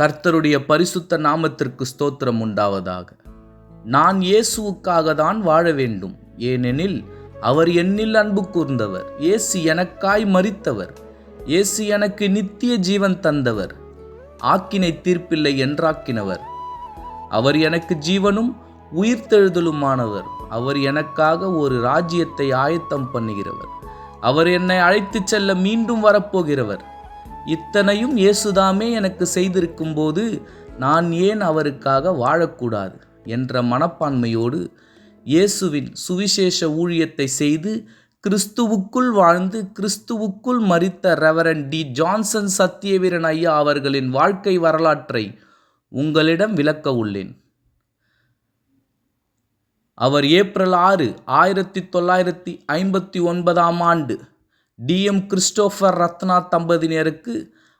கர்த்தருடைய பரிசுத்த நாமத்திற்கு ஸ்தோத்திரம் உண்டாவதாக. நான் இயேசுவுக்காக தான் வாழ வேண்டும். ஏனெனில் அவர் என்னில் அன்பு கூர்ந்தவர். இயேசு எனக்காய் மறித்தவர் இயேசு எனக்கு நித்திய ஜீவன் தந்தவர். ஆக்கினை தீர்ப்பில்லை என்றாக்கினவர். அவர் எனக்கு ஜீவனும் உயிர்த்தெழுதலுமானவர். அவர் எனக்காக ஒரு ராஜ்யத்தை ஆயத்தம் பண்ணுகிறவர். அவர் என்னை அழைத்துச் செல்ல மீண்டும் வரப்போகிறவர். இத்தனையும் இயேசுதாமே எனக்கு செய்திருக்கும் போது நான் ஏன் அவருக்காக வாழக்கூடாது என்ற மனப்பான்மையோடு இயேசுவின் சுவிசேஷ ஊழியத்தை செய்து கிறிஸ்துவுக்குள் வாழ்ந்து கிறிஸ்துவுக்குள் மறித்த ரெவரன் டி ஜான்சன் சத்தியவீரன் ஐயா அவர்களின் வாழ்க்கை வரலாற்றை உங்களிடம் விளக்க உள்ளேன். அவர் ஏப்ரல் ஆறு ஆயிரத்தி தொள்ளாயிரத்தி ஐம்பத்தி ஒன்பதாம் ஆண்டு டிஎம் கிறிஸ்டோஃபர் ரத்னா தம்பதியினருக்கு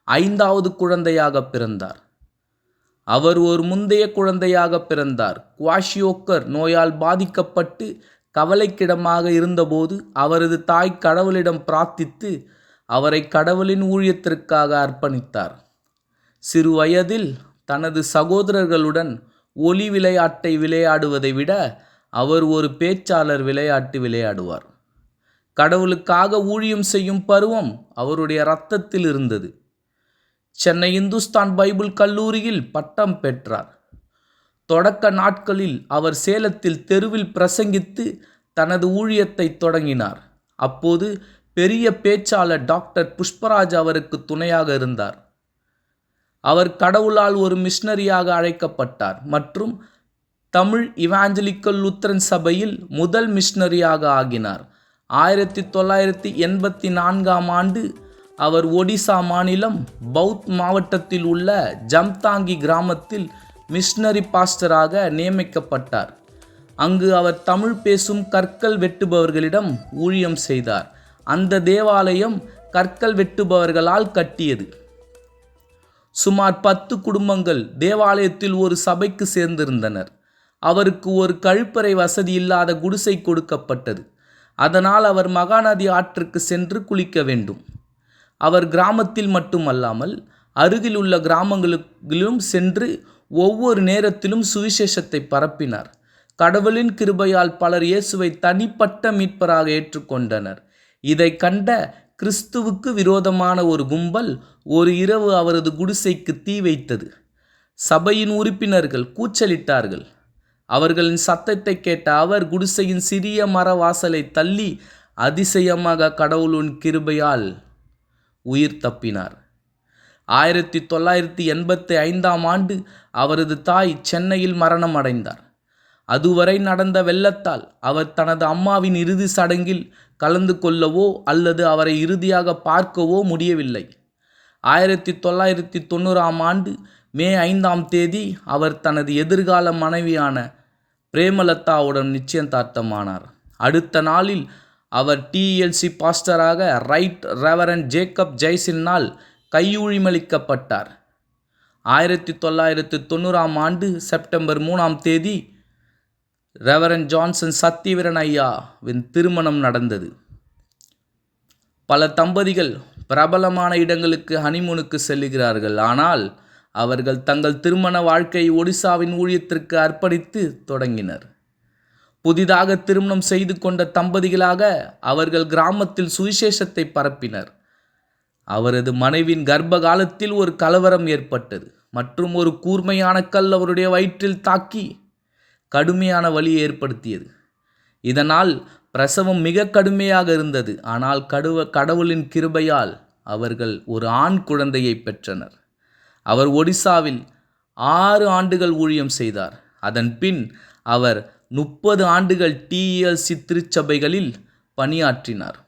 ஐந்தாவது குழந்தையாக பிறந்தார். அவர் ஒரு முந்தைய குழந்தையாக பிறந்தார். குவாஷியோக்கர் நோயால் பாதிக்கப்பட்டு கவலைக்கிடமாக இருந்தபோது அவரது தாய் கடவுளிடம் பிரார்த்தித்து அவரை கடவுளின் ஊழியத்திற்காக அர்ப்பணித்தார். சிறு வயதில் தனது சகோதரர்களுடன் ஒலி விளையாட்டை விளையாடுவதை விட அவர் ஒரு பேச்சாளர் விளையாட்டு விளையாடுவார். கடவுளுக்காக ஊழியம் செய்யும் பருவம் அவருடைய இரத்தத்தில் இருந்தது. சென்னை இந்துஸ்தான் பைபிள் கல்லூரியில் பட்டம் பெற்றார். தொடக்க நாட்களில் அவர் சேலத்தில் தெருவில் பிரசங்கித்து தனது ஊழியத்தை தொடங்கினார். அப்போது பெரிய பேச்சாளர் டாக்டர் புஷ்பராஜ் அவருக்கு துணையாக இருந்தார். அவர் கடவுளால் ஒரு மிஷனரியாக அழைக்கப்பட்டார் மற்றும் தமிழ் இவாஞ்சலிக்கல் லுத்தரன் சபையில் முதல் மிஷனரியாக ஆகினார். ஆயிரத்தி தொள்ளாயிரத்தி எண்பத்தி நான்காம் ஆண்டு அவர் ஒடிசா மாநிலம் பௌத் மாவட்டத்தில் உள்ள ஜம்தாங்கி கிராமத்தில் மிஷனரி பாஸ்டராக நியமிக்கப்பட்டார். அங்கு அவர் தமிழ் பேசும் கற்கள் வெட்டுபவர்களிடம் ஊழியம் செய்தார். அந்த தேவாலயம் கற்கள் வெட்டுபவர்களால் கட்டியது. சுமார் பத்து குடும்பங்கள் தேவாலயத்தில் ஒரு சபைக்கு சேர்ந்திருந்தனர். அவருக்கு ஒரு கழிப்பறை வசதி இல்லாத குடிசை கொடுக்கப்பட்டது. அதனால் அவர் மகாநதி ஆற்றுக்கு சென்று குளிக்க வேண்டும். அவர் கிராமத்தில் மட்டுமல்லாமல் அருகில் உள்ள கிராமங்களிலும் சென்று ஒவ்வொரு நேரத்திலும் சுவிசேஷத்தை பரப்பினார். கடவுளின் கிருபையால் பலர் இயேசுவை தனிப்பட்ட மீட்பராக ஏற்றுக்கொண்டனர். இதை கண்ட கிறிஸ்துவுக்கு விரோதமான ஒரு கும்பல் ஒரு இரவு அவரது குடிசைக்கு தீ வைத்தது. சபையின் உறுப்பினர்கள் கூச்சலிட்டார்கள். அவர்களின் சத்தத்தை கேட்ட அவர் குடிசையின் சிறிய மர வாசலை தள்ளி அதிசயமாக கடவுளின் கிருபையால் உயிர் தப்பினார். ஆயிரத்தி தொள்ளாயிரத்தி எண்பத்தி ஐந்தாம் ஆண்டு அவரது தாய் சென்னையில் மரணம் அடைந்தார். அதுவரை நடந்த வெள்ளத்தால் அவர் தனது அம்மாவின் இறுதி சடங்கில் கலந்து கொள்ளவோ அல்லது அவரை இறுதியாக பார்க்கவோ முடியவில்லை. ஆயிரத்தி தொள்ளாயிரத்தி தொண்ணூறாம் ஆண்டு மே ஐந்தாம் தேதி அவர் தனது எதிர்கால மனைவியான பிரேமலதாவுடன் நிச்சயதார்த்தமானார் அடுத்த நாளில் அவர் டிஎல்சி பாஸ்டராக ரைட் ரெவரன் ஜேக்கப் ஜெய்சினால் கையூழிமளிக்கப்பட்டார். ஆயிரத்தி தொள்ளாயிரத்து தொண்ணூறாம் ஆண்டு செப்டம்பர் மூணாம் தேதி ரெவரன் ஜான்சன் சத்தியவீரன் ஐயாவின் திருமணம் நடந்தது. பல தம்பதிகள் பிரபலமான இடங்களுக்கு ஹனிமூனுக்கு செல்லுகிறார்கள். ஆனால் அவர்கள் தங்கள் திருமண வாழ்க்கையை ஒடிசாவின் ஊழியத்திற்கு அர்ப்பணித்து தொடங்கினர். புதிதாக திருமணம் செய்து கொண்ட தம்பதிகளாக அவர்கள் கிராமத்தில் சுவிசேஷத்தை பரப்பினர். அவரது மனைவின் கர்ப்ப காலத்தில் ஒரு கலவரம் ஏற்பட்டது. மற்றும் ஒரு கூர்மையான கல் அவருடைய வயிற்றில் தாக்கி கடுமையான வலியை ஏற்படுத்தியது. இதனால் பிரசவம் மிக கடுமையாக இருந்தது. ஆனால் கடுவ கடவுளின் கிருபையால் அவர்கள் ஒரு ஆண் குழந்தையை பெற்றனர். அவர் ஒடிசாவில் ஆறு ஆண்டுகள் ஊழியம் செய்தார். அதன் பின் அவர் முப்பது ஆண்டுகள் டிஎல்சி திருச்சபைகளில் பணியாற்றினார்.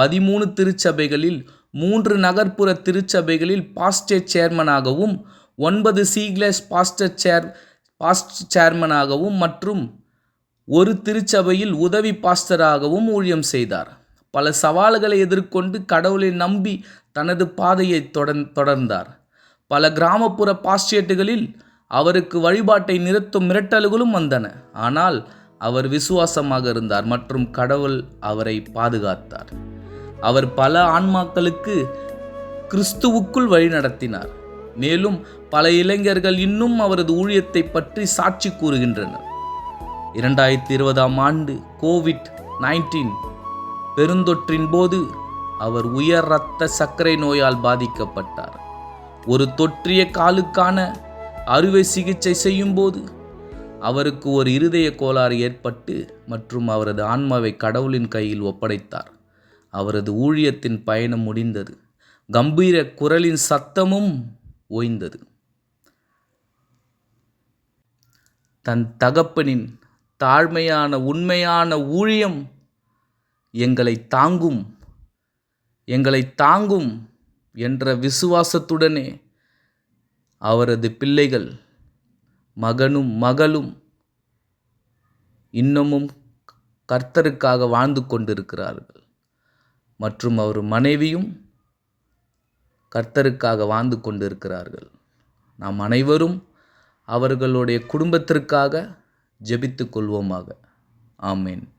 பதிமூணு திருச்சபைகளில் மூன்று நகர்ப்புற திருச்சபைகளில் பாஸ்டர் சேர்மனாகவும் ஒன்பது சீக்லெஸ் பாஸ்டர் சேர் பாஸ்ட் சேர்மனாகவும் மற்றும் ஒரு திருச்சபையில் உதவி பாஸ்டராகவும் ஊழியம் செய்தார். பல சவால்களை எதிர்கொண்டு கடவுளை நம்பி தனது பாதையை தொடர்ந்தார். பல கிராமப்புற பாஸ்டேட்டுகளில் அவருக்கு வழிபாட்டை நிறுத்தும் மிரட்டல்களும் வந்தன. ஆனால் அவர் விசுவாசமாக இருந்தார் மற்றும் கடவுள் அவரை பாதுகாத்தார். அவர் பல ஆன்மாக்களுக்கு கிறிஸ்துவுக்குள் வழி நடத்தினார். மேலும் பல இளைஞர்கள் இன்னும் அவரது ஊழியத்தை பற்றி சாட்சி கூறுகின்றனர். இரண்டாயிரத்தி இருபதாம் ஆண்டு கோவிட் நைன்டீன் பெருந்தொற்றின் போது அவர் உயர் இரத்த சர்க்கரை நோயால் பாதிக்கப்பட்டார். ஒரு தொற்றிய காலுக்கான அறுவை சிகிச்சை செய்யும்போது அவருக்கு ஒரு இருதய கோளாறு ஏற்பட்டு மற்றும் அவரது ஆன்மாவை கடவுளின் கையில் ஒப்படைத்தார். அவரது ஊழியத்தின் பயணம் முடிந்தது. கம்பீர குரலின் சத்தமும் ஓய்ந்தது. தன் தகப்பனின் தாழ்மையான உண்மையான ஊழியம் எங்களை தாங்கும் எங்களை தாங்கும் என்ற விசுவாசத்துடனே அவரது பிள்ளைகள் மகனும் மகளும் இன்னமும் கர்த்தருக்காக வாழ்ந்து கொண்டிருக்கிறார்கள். மற்றும் அவர் மனைவியும் கர்த்தருக்காக வாழ்ந்து கொண்டிருக்கிறார்கள். நாம் அனைவரும் அவர்களுடைய குடும்பத்திற்காக ஜெபித்து கொள்வோமாக. ஆமேன்.